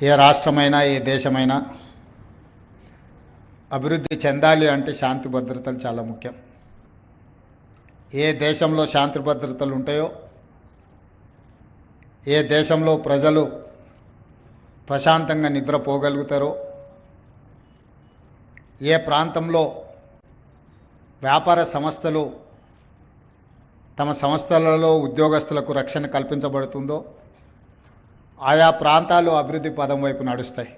ఏ రాష్ట్రమైనా ఏ దేశమైనా అభివృద్ధి చెందాలి అంటే శాంతి భద్రతలు చాలా ముఖ్యం. ఏ దేశంలో శాంతి భద్రతలు ఉంటాయో ఏ దేశంలో ప్రజలు ప్రశాంతంగా నిద్రపోగలుగుతారో ఏ ప్రాంతంలో వ్యాపార సంస్థలు తమ సంస్థలలో ఉద్యోగస్తులకు రక్షణ కల్పించబడుతుందో ఆయా ప్రాంతాలు అభివృద్ధి పదం వైపు నడుస్తాయి.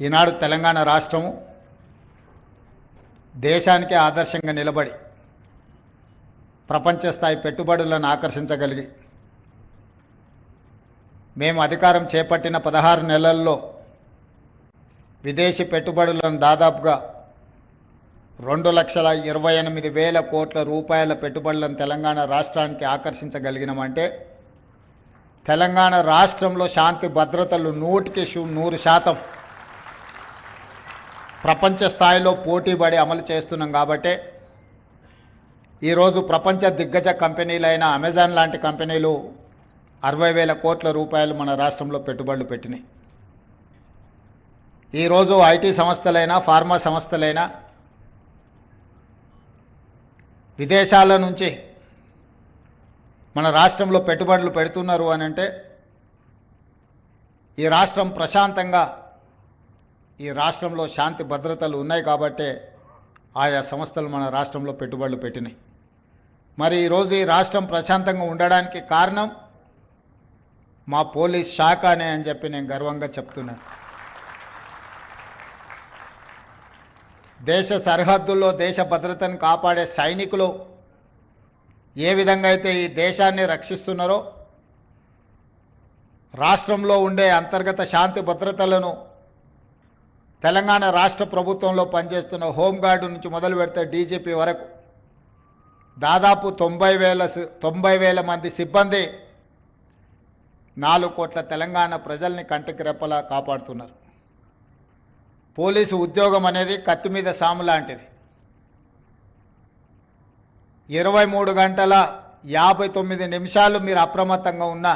ఈనాడు తెలంగాణ రాష్ట్రము దేశానికి ఆదర్శంగా నిలబడి ప్రపంచ స్థాయి పెట్టుబడులను ఆకర్షించగలిగి మేము అధికారం చేపట్టిన పదహారు నెలల్లో విదేశీ పెట్టుబడులను దాదాపుగా రెండు లక్షల ఇరవై ఎనిమిది వేల కోట్ల రూపాయల పెట్టుబడులను తెలంగాణ రాష్ట్రానికి ఆకర్షించగలిగినామంటే తెలంగాణ రాష్ట్రంలో శాంతి భద్రతలు నూటికి నూరు శాతం. ప్రపంచ స్థాయిలో పోటీపడి అమలు చేస్తున్నాం కాబట్టే ఈరోజు ప్రపంచ దిగ్గజ కంపెనీలైన అమెజాన్ లాంటి కంపెనీలు అరవై వేల కోట్ల రూపాయలు మన రాష్ట్రంలో పెట్టుబడులు పెట్టినాయి. ఈరోజు ఐటీ సంస్థలైనా ఫార్మా సంస్థలైనా విదేశాల నుంచి మన రాష్ట్రంలో పెట్టుబడులు పెడుతున్నారు అని అంటే ఈ రాష్ట్రం ప్రశాంతంగా ఈ రాష్ట్రంలో శాంతి భద్రతలు ఉన్నాయి కాబట్టే ఆయా సంస్థలు మన రాష్ట్రంలో పెట్టుబడులు పెట్టినాయి. మరి ఈరోజు ఈ రాష్ట్రం ప్రశాంతంగా ఉండడానికి కారణం మా పోలీస్ శాఖనే అని చెప్పి నేను గర్వంగా చెప్తున్నాను. దేశ సరిహద్దుల్లో దేశ భద్రతను కాపాడే సైనికులు ఏ విధంగా అయితే ఈ దేశాన్ని రక్షిస్తున్నారో రాష్ట్రంలో ఉండే అంతర్గత శాంతి భద్రతలను తెలంగాణ రాష్ట్ర ప్రభుత్వంలో పనిచేస్తున్న హోంగార్డు నుంచి మొదలు పెడితే డీజీపీ వరకు దాదాపు తొంభై వేల తొంభై వేల మంది సిబ్బంది నాలుగు కోట్ల తెలంగాణ ప్రజల్ని కంటికి రెప్పలా కాపాడుతున్నారు. పోలీసు ఉద్యోగం అనేది కత్తి మీద సాము లాంటిది. ఇరవై మూడు గంటల యాభై తొమ్మిది నిమిషాలు మీరు అప్రమత్తంగా ఉన్నా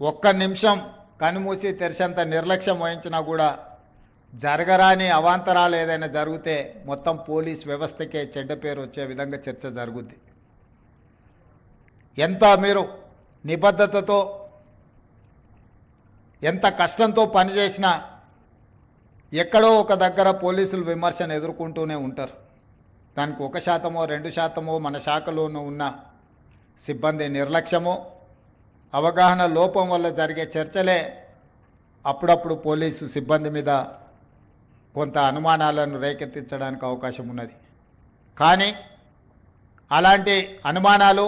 ఒక్క నిమిషం కనుమూసి తెరిచేంత నిర్లక్ష్యం వహించినా కూడా జరగరాని అవాంతరాలు ఏదైనా జరిగితే మొత్తం పోలీస్ వ్యవస్థకే చెడ్డ పేరు వచ్చే విధంగా చర్చ జరుగుద్ది. ఎంత మీరు నిబద్ధతతో ఎంత కష్టంతో పనిచేసినా ఎక్కడో ఒక దగ్గర పోలీసులు విమర్శను ఎదుర్కొంటూనే ఉంటారు. దానికి ఒక శాతమో రెండు శాతమో మన శాఖలోనూ ఉన్న సిబ్బంది నిర్లక్ష్యమో అవగాహన లోపం వల్ల జరిగే చర్చలే అప్పుడప్పుడు పోలీసు సిబ్బంది మీద కొంత అనుమానాలను రేకెత్తించడానికి అవకాశం ఉన్నది. కానీ అలాంటి అనుమానాలు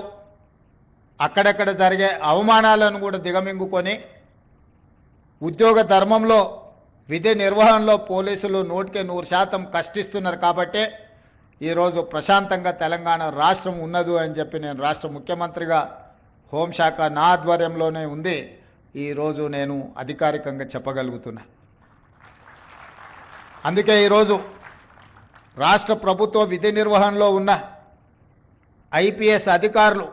అక్కడక్కడ జరిగే అవమానాలను కూడా దిగమింగుకొని ఉద్యోగ ధర్మంలో విధి నిర్వహణలో పోలీసులు నూటికి నూరు శాతం కష్టిస్తున్నారు కాబట్టే ఈరోజు ప్రశాంతంగా తెలంగాణ రాష్ట్రం ఉన్నదు అని చెప్పి నేను రాష్ట్ర ముఖ్యమంత్రిగా హోంశాఖ నా ఆధ్వర్యంలోనే ఉంది. ఈరోజు నేను అధికారికంగా చెప్పగలుగుతున్నా. అందుకే ఈరోజు రాష్ట్ర ప్రభుత్వ విధి నిర్వహణలో ఉన్న ఐపీఎస్ అధికారులు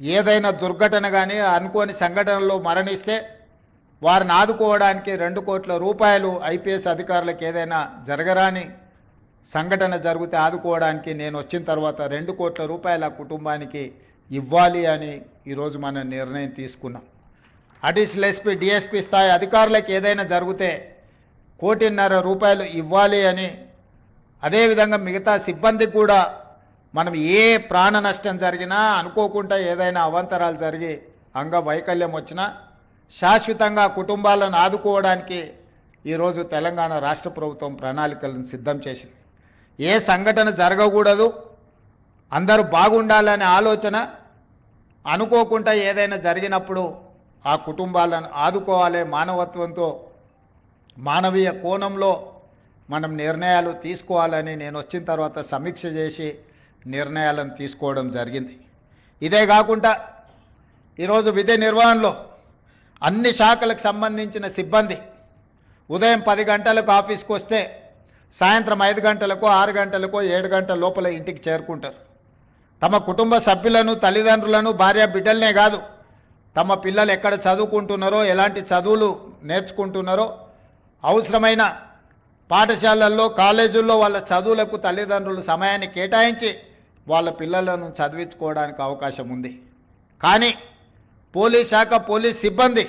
ఏదైనా దుర్ఘటన కానీ అనుకోని సంఘటనలో మరణిస్తే వారిని ఆదుకోవడానికి రెండు కోట్ల రూపాయలు ఐపీఎస్ అధికారులకు ఏదైనా జరగరాని సంఘటన జరిగితే ఆదుకోవడానికి నేను వచ్చిన తర్వాత రెండు కోట్ల రూపాయల కుటుంబానికి ఇవ్వాలి అని ఈరోజు మనం నిర్ణయం తీసుకున్నాం. అడిషనల్ ఎస్పీ డిఎస్పీ స్థాయి అధికారులకు ఏదైనా జరిగితే కోటిన్నర రూపాయలు ఇవ్వాలి అని అదేవిధంగా మిగతా సిబ్బందికి కూడా మనం ఏ ప్రాణ నష్టం జరిగినా అనుకోకుండా ఏదైనా అవాంతరాలు జరిగి అంగవైకల్యం వచ్చినా శాశ్వతంగా కుటుంబాలను ఆదుకోవడానికి ఈరోజు తెలంగాణ రాష్ట్ర ప్రభుత్వం ప్రణాళికలను సిద్ధం చేసింది. ఏ సంఘటన జరగకూడదు. అందరూ బాగుండాలనే ఆలోచన అనుకోకుండా ఏదైనా జరిగినప్పుడు ఆ కుటుంబాలను ఆదుకోవాలి మానవత్వంతో మానవీయ కోణంలో మనం నిర్ణయాలు తీసుకోవాలని నేను వచ్చిన తర్వాత సమీక్ష చేసి నిర్ణయాలను తీసుకోవడం జరిగింది. ఇదే కాకుండా ఈరోజు విధి నిర్వహణలో అన్ని శాఖలకు సంబంధించిన సిబ్బంది ఉదయం పది గంటలకు ఆఫీస్కి వస్తే సాయంత్రం ఐదు గంటలకు ఆరు గంటలకు ఏడు గంటల లోపల ఇంటికి చేరుకుంటారు. తమ కుటుంబ సభ్యులను తల్లిదండ్రులను భార్య బిడ్డలనే కాదు. తమ పిల్లలు ఎక్కడ చదువుకుంటున్నారో ఎలాంటి చదువులు నేర్చుకుంటున్నారో అవసరమైన పాఠశాలల్లో కాలేజీల్లో వాళ్ళ చదువులకు తల్లిదండ్రులు సమయాన్ని కేటాయించి వాళ్ళ పిల్లలను చదివించుకోవడానికి అవకాశం ఉంది. కానీ పోలీస్ శాఖ పోలీస్ సిబ్బంది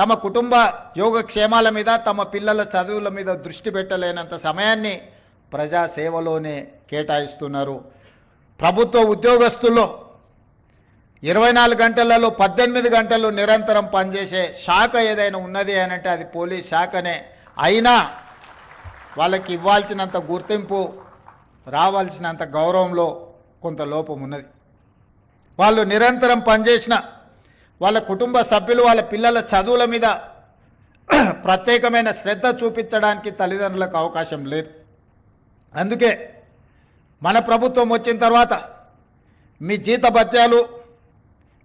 తమ కుటుంబ యోగక్షేమాల మీద తమ పిల్లల చదువుల మీద దృష్టి పెట్టలేనంత సమయాన్ని ప్రజా సేవలోనే కేటాయిస్తున్నారు. ప్రభుత్వ ఉద్యోగస్తుల్లో ఇరవై నాలుగు గంటలలో పద్దెనిమిది గంటలు నిరంతరం పనిచేసే శాఖ ఏదైనా ఉన్నది అని అంటే అది పోలీస్ శాఖనే. అయినా వాళ్ళకి ఇవ్వాల్సినంత గుర్తింపు రావాల్సినంత గౌరవంలో కొంత లోపం ఉన్నది. వాళ్ళు నిరంతరం పనిచేసిన వాళ్ళ కుటుంబ సభ్యులు వాళ్ళ పిల్లల చదువుల మీద ప్రత్యేకమైన శ్రద్ధ చూపించడానికి తల్లిదండ్రులకు అవకాశం లేదు. అందుకే మన ప్రభుత్వం వచ్చిన తర్వాత మీ జీతభత్యాలు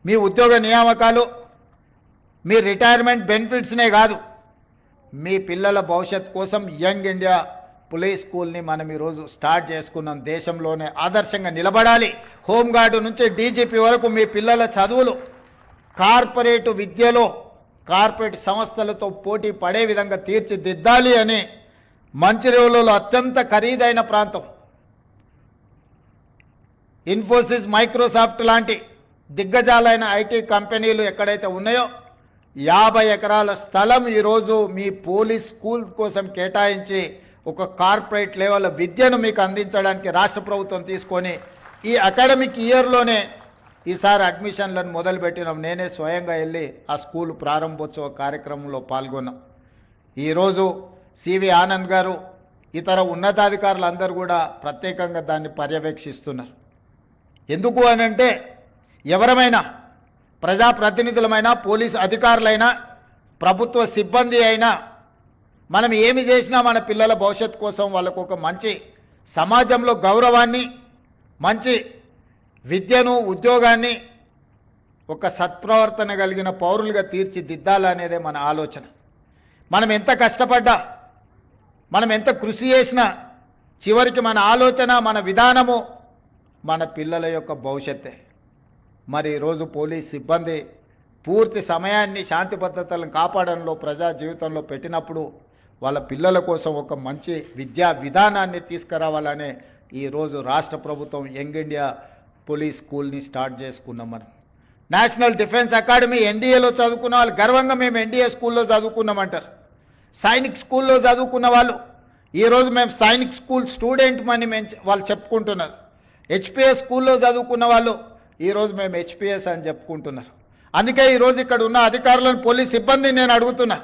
మీ ఉద్యోగ నియామకాలు మీ రిటైర్మెంట్ బెనిఫిట్స్నే కాదు మీ పిల్లల భవిష్యత్ కోసం యంగ్ ఇండియా పులీస్ స్కూల్ని మనం ఈరోజు స్టార్ట్ చేసుకున్నాం. దేశంలోనే ఆదర్శంగా నిలబడాలి. హోంగార్డు నుంచి డీజీపీ వరకు మీ పిల్లల చదువులు కార్పొరేట్ విద్యలో కార్పొరేట్ సంస్థలతో పోటీ పడే విధంగా తీర్చిదిద్దాలి అని మంచిర్యాలలో అత్యంత ఖరీదైన ప్రాంతం. ఇన్ఫోసిస్ మైక్రోసాఫ్ట్ లాంటి దిగ్గజాలైన ఐటీ కంపెనీలు ఎక్కడైతే ఉన్నాయో యాభై ఎకరాల స్థలం ఈరోజు మీ పోలీస్ స్కూల్ కోసం కేటాయించి ఒక కార్పొరేట్ లెవెల్ విద్యను మీకు అందించడానికి రాష్ట్ర ప్రభుత్వం తీసుకొని ఈ అకాడమిక్ ఇయర్లోనే ఈసారి అడ్మిషన్లను మొదలుపెట్టినాం. నేనే స్వయంగా వెళ్ళి ఆ స్కూల్ ప్రారంభోత్సవ కార్యక్రమంలో పాల్గొన్నాం. ఈరోజు సివి ఆనంద్ గారు ఇతర ఉన్నతాధికారులు అందరూ కూడా ప్రత్యేకంగా దాన్ని పర్యవేక్షిస్తున్నారు. ఎందుకు అనంటే ఎవరమైనా ప్రజాప్రతినిధులమైనా పోలీస్ అధికారులైనా ప్రభుత్వ సిబ్బంది అయినా మనం ఏమి చేసినా మన పిల్లల భవిష్యత్తు కోసం వాళ్ళకు ఒక మంచి సమాజంలో గౌరవాన్ని మంచి విద్యను ఉద్యోగాన్ని ఒక సత్ప్రవర్తన కలిగిన పౌరులుగా తీర్చిదిద్దాలనేదే మన ఆలోచన. మనం ఎంత కష్టపడ్డా మనం ఎంత కృషి చేసినా చివరికి మన ఆలోచన మన విధానము మన పిల్లల యొక్క భవిష్యత్తే. మరి ఈరోజు పోలీస్ సిబ్బంది పూర్తి సమయాన్ని శాంతి భద్రతలను కాపాడంలో ప్రజా జీవితంలో పెట్టినప్పుడు వాళ్ళ పిల్లల కోసం ఒక మంచి విద్యా విధానాన్ని తీసుకురావాలనే ఈరోజు రాష్ట్ర ప్రభుత్వం యంగ్ ఇండియా పోలీస్ స్కూల్ని స్టార్ట్ చేసుకున్నాం మనం. నేషనల్ డిఫెన్స్ అకాడమీ ఎన్డీఏలో చదువుకున్న వాళ్ళు గర్వంగా మేము ఎన్డీఏ స్కూల్లో చదువుకున్నామంటారు సైనిక్ స్కూల్లో చదువుకున్న వాళ్ళు ఈరోజు మేము సైనిక్ స్కూల్ స్టూడెంట్ అని మేము వాళ్ళు చెప్పుకుంటున్నారు. హెచ్పిఎస్ స్కూల్లో చదువుకున్న వాళ్ళు ఈరోజు మేము హెచ్పిఎస్ అని చెప్పుకుంటున్నారు. అందుకే ఈరోజు ఇక్కడ ఉన్న అధికారులను పోలీస్ సిబ్బందిని నేను అడుగుతున్నా.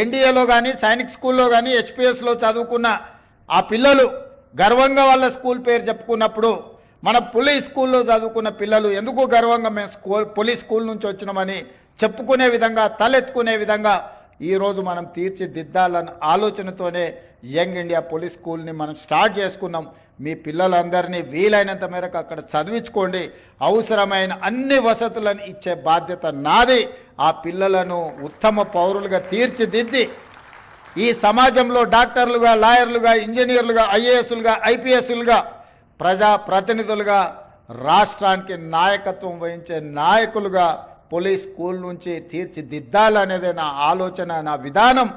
ఎన్డీఏలో కానీ సైనిక్ స్కూల్లో కానీ హెచ్పిఎస్లో చదువుకున్న ఆ పిల్లలు గర్వంగా వాళ్ళ స్కూల్ పేరు చెప్పుకున్నప్పుడు మన పోలీస్ స్కూల్లో చదువుకున్న పిల్లలు ఎందుకు గర్వంగా మేము స్కూల్ పోలీస్ స్కూల్ నుంచి వచ్చినామని చెప్పుకునే విధంగా తలెత్తుకునే విధంగా ఈరోజు మనం తీర్చిదిద్దాలన్న ఆలోచనతోనే యంగ్ ఇండియా పోలీస్ స్కూల్ని మనం స్టార్ట్ చేసుకున్నాం. మీ పిల్లలందరినీ వీలైనంత మేరకు అక్కడ చదివించుకోండి. అవసరమైన అన్ని వసతులను ఇచ్చే బాధ్యత నాది. ఆ పిల్లలను ఉత్తమ పౌరులుగా తీర్చిదిద్ది. ఈ సమాజంలో డాక్టర్లుగా లాయర్లుగా ఇంజనీర్లుగా ఐఏఎస్లుగా ఐపీఎస్లుగా ప్రజా ప్రతినిధులుగా రాష్ట్రానికి నాయకత్వం వహించే నాయకులుగా పోలీస్ స్కూల్ నుంచి తీర్చిదిద్దాలనేదే నా ఆలోచన నా విధానం.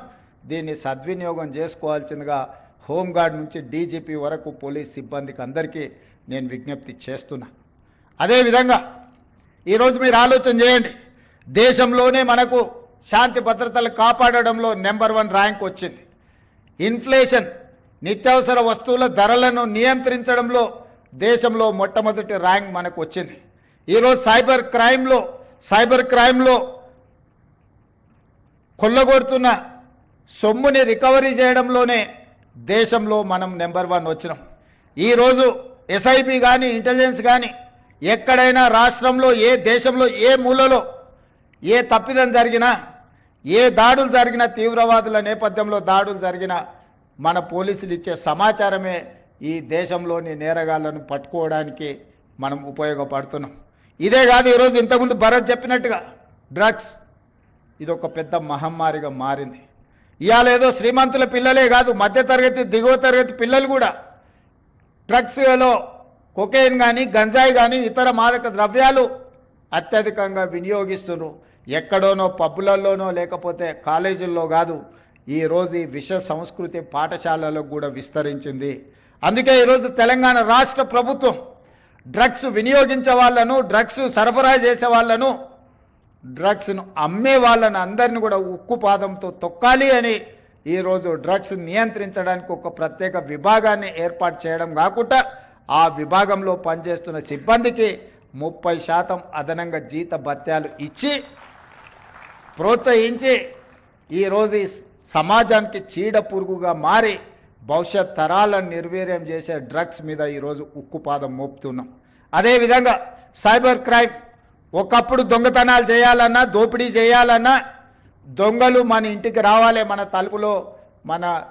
దీన్ని సద్వినియోగం చేసుకోవాల్సిందిగా హోంగార్డ్ నుంచి డీజీపీ వరకు పోలీస్ సిబ్బందికి అందరికీ నేను విజ్ఞప్తి చేస్తున్నా. అదేవిధంగా ఈరోజు మీరు ఆలోచన చేయండి. దేశంలోనే మనకు శాంతి భద్రతలు కాపాడడంలో నెంబర్ వన్ ర్యాంక్ వచ్చింది. ఇన్ఫ్లేషన్ నిత్యావసర వస్తువుల ధరలను నియంత్రించడంలో దేశంలో మొట్టమొదటి ర్యాంక్ మనకు వచ్చింది ఈరోజు సైబర్ క్రైమ్లో సైబర్ క్రైమ్లో కొల్లగొడుతున్న సొమ్ముని రికవరీ చేయడంలోనే దేశంలో మనం నెంబర్ వన్ వచ్చినాం. ఈరోజు ఎస్ఐబి కానీ ఇంటెలిజెన్స్ కానీ ఎక్కడైనా రాష్ట్రంలో ఏ దేశంలో ఏ మూలలో ఏ తప్పిదం జరిగినా ఏ దాడులు జరిగినా తీవ్రవాదుల నేపథ్యంలో దాడులు జరిగినా మన పోలీసులు ఇచ్చే సమాచారమే ఈ దేశంలోని నేరగాళ్ళను పట్టుకోవడానికి మనం ఉపయోగపడుతున్నాం. ఇదే కాదు ఈరోజు ఇంతకుముందు భరత్ చెప్పినట్టుగా డ్రగ్స్ ఇది ఒక పెద్ద మహమ్మారిగా మారింది. ఇవాళ ఏదో శ్రీమంతుల పిల్లలే కాదు మధ్యతరగతి దిగువ తరగతి పిల్లలు కూడా డ్రగ్స్లో కొకెయిన్ కానీ గంజాయి కానీ ఇతర మాదక ద్రవ్యాలు అత్యధికంగా వినియోగిస్తున్నారు. ఎక్కడోనో పబ్బులలోనో లేకపోతే కాలేజీల్లో కాదు ఈరోజు ఈ విష సంస్కృతి పాఠశాలలకు కూడా విస్తరించింది. అందుకే ఈరోజు తెలంగాణ రాష్ట్ర ప్రభుత్వం డ్రగ్స్ వినియోగించే వాళ్ళను డ్రగ్స్ సరఫరా చేసే వాళ్ళను డ్రగ్స్ను అమ్మే వాళ్ళని అందరిని కూడా ఉక్కు పాదంతో తొక్కాలి అని ఈరోజు డ్రగ్స్ నియంత్రించడానికి ఒక ప్రత్యేక విభాగాన్ని ఏర్పాటు చేయడం కాకుండా ఆ విభాగంలో పనిచేస్తున్న సిబ్బందికి ముప్పై శాతం అదనంగా జీత భత్యాలు ఇచ్చి ప్రోత్సహించి ఈరోజు సమాజానికి చీడ పురుగుగా మారి భవిష్యత్ తరాలను నిర్వీర్యం చేసే డ్రగ్స్ మీద ఈరోజు ఉక్కుపాదం మోపుతున్నాం. అదేవిధంగా సైబర్ క్రైమ్ ఒకప్పుడు దొంగతనాలు చేయాలన్నా దోపిడీ చేయాలన్నా దొంగలు మన ఇంటికి రావాలి మన తలుపులో మన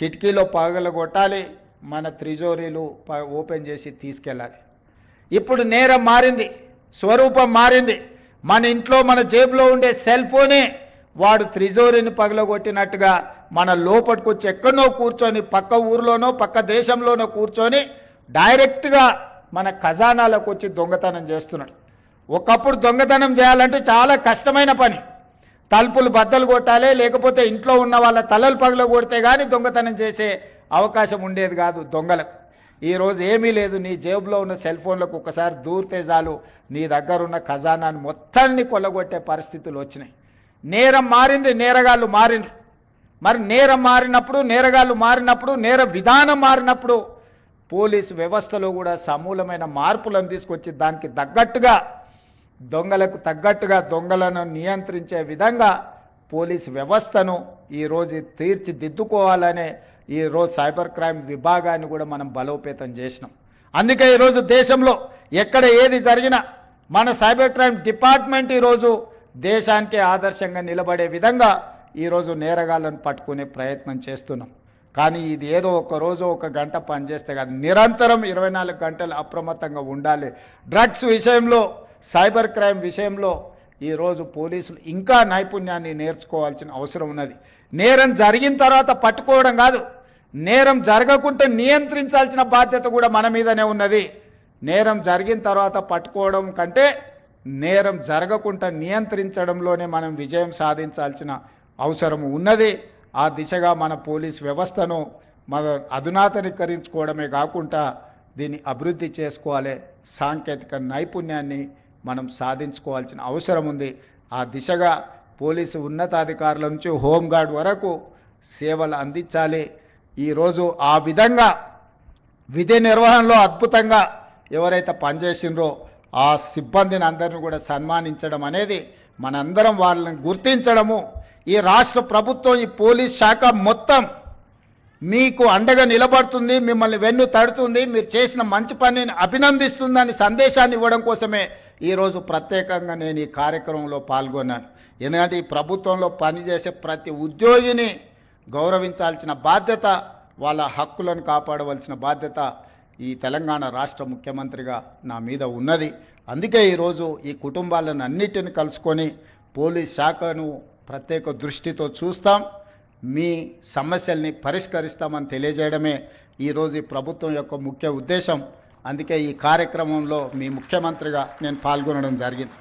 కిటికీలో పగల కొట్టాలి మన త్రిజోరీలు ప- ఓపెన్ చేసి తీసుకెళ్ళాలి. ఇప్పుడు నేరం మారింది స్వరూపం మారింది. మన ఇంట్లో మన జేబులో ఉండే సెల్ ఫోనే వాడు త్రిజోరిని పగలగొట్టినట్టుగా మన లోపలికి వచ్చి ఎక్కడనో కూర్చొని పక్క ఊర్లోనో పక్క దేశంలోనో కూర్చొని డైరెక్ట్గా మన ఖజానాలకు వచ్చి దొంగతనం చేస్తున్నాడు. ఒకప్పుడు దొంగతనం చేయాలంటే చాలా కష్టమైన పని. తలుపులు బద్దలు కొట్టాలి లేకపోతే ఇంట్లో ఉన్న వాళ్ళ తలలు పగల కొడితే కానీ దొంగతనం చేసే అవకాశం ఉండేది కాదు దొంగలకు. ఈరోజు ఏమీ లేదు నీ జేబులో ఉన్న సెల్ ఫోన్లకు ఒకసారి దూరితే చాలు నీ దగ్గరున్న ఖజానాన్ని మొత్తాన్ని కొల్లగొట్టే పరిస్థితులు వచ్చినాయి. నేరం మారింది నేరగాళ్ళు మారినరు మరి నేరం మారినప్పుడు నేరగాళ్ళు మారినప్పుడు నేర విధానం మారినప్పుడు పోలీసు వ్యవస్థలో కూడా సమూలమైన మార్పులను తీసుకొచ్చి దానికి తగ్గట్టుగా దొంగలకు తగ్గట్టుగా దొంగలను నియంత్రించే విధంగా పోలీస్ వ్యవస్థను ఈరోజు తీర్చిదిద్దుకోవాలనే ఈరోజు సైబర్ క్రైమ్ విభాగాన్ని కూడా మనం బలోపేతం చేసినాం. అందుకే ఈరోజు దేశంలో ఎక్కడ ఏది జరిగినా మన సైబర్ క్రైమ్ డిపార్ట్మెంట్ ఈరోజు దేశానికి ఆదర్శంగా నిలబడే విధంగా ఈరోజు నేరగాళ్ళను పట్టుకునే ప్రయత్నం చేస్తున్నాం. కానీ ఇది ఏదో ఒక రోజు ఒక గంట పనిచేస్తే కాదు. నిరంతరం ఇరవై నాలుగు గంటలు అప్రమత్తంగా ఉండాలి. డ్రగ్స్ విషయంలో సైబర్ క్రైమ్ విషయంలో ఈరోజు పోలీసులు ఇంకా నైపుణ్యాన్ని నేర్చుకోవాల్సిన అవసరం ఉన్నది. నేరం జరిగిన తర్వాత పట్టుకోవడం కాదు. నేరం జరగకుంటే నియంత్రించాల్సిన బాధ్యత కూడా మన మీదనే ఉన్నది. నేరం జరిగిన తర్వాత పట్టుకోవడం కంటే నేరం జరగకుండా నియంత్రించడంలోనే మనం విజయం సాధించాల్సిన అవసరం ఉన్నది. ఆ దిశగా మన పోలీస్ వ్యవస్థను మన అధునాతనీకరించుకోవడమే కాకుండా దీన్ని అభివృద్ధి చేసుకోవాలి. సాంకేతిక నైపుణ్యాన్ని మనం సాధించుకోవాల్సిన అవసరం ఉంది. ఆ దిశగా పోలీసు ఉన్నతాధికారుల నుంచి హోంగార్డ్ వరకు సేవలు అందించాలి. ఈరోజు ఆ విధంగా విధి నిర్వహణలో అద్భుతంగా ఎవరైతే పనిచేసిండ్రో ఆ సిబ్బందిని అందరిని కూడా సన్మానించడం అనేది మనందరం వాళ్ళని గుర్తించడము. ఈ రాష్ట్ర ప్రభుత్వం ఈ పోలీస్ శాఖ మొత్తం మీకు అండగా నిలబడుతుంది మిమ్మల్ని వెన్ను తడుతుంది మీరు చేసిన మంచి పనిని అభినందిస్తుందని సందేశాన్ని ఇవ్వడం కోసమే ఈరోజు ప్రత్యేకంగా నేను ఈ కార్యక్రమంలో పాల్గొన్నాను. ఎందుకంటే ఈ ప్రభుత్వంలో పనిచేసే ప్రతి ఉద్యోగిని గౌరవించాల్సిన బాధ్యత వాళ్ళ హక్కులను కాపాడవలసిన బాధ్యత ఈ తెలంగాణ రాష్ట్ర ముఖ్యమంత్రిగా నా మీద ఉన్నది. అందుకే ఈరోజు ఈ కుటుంబాలను అన్నిటిని కలుసుకొని పోలీస్ శాఖను ప్రత్యేక దృష్టితో చూస్తాం. మీ సమస్యల్ని పరిష్కరిస్తామని తెలియజేయడమే ఈరోజు ఈ ప్రభుత్వం యొక్క ముఖ్య ఉద్దేశం. అందుకే ఈ కార్యక్రమంలో మీ ముఖ్యమంత్రిగా నేను పాల్గొనడం జరిగింది.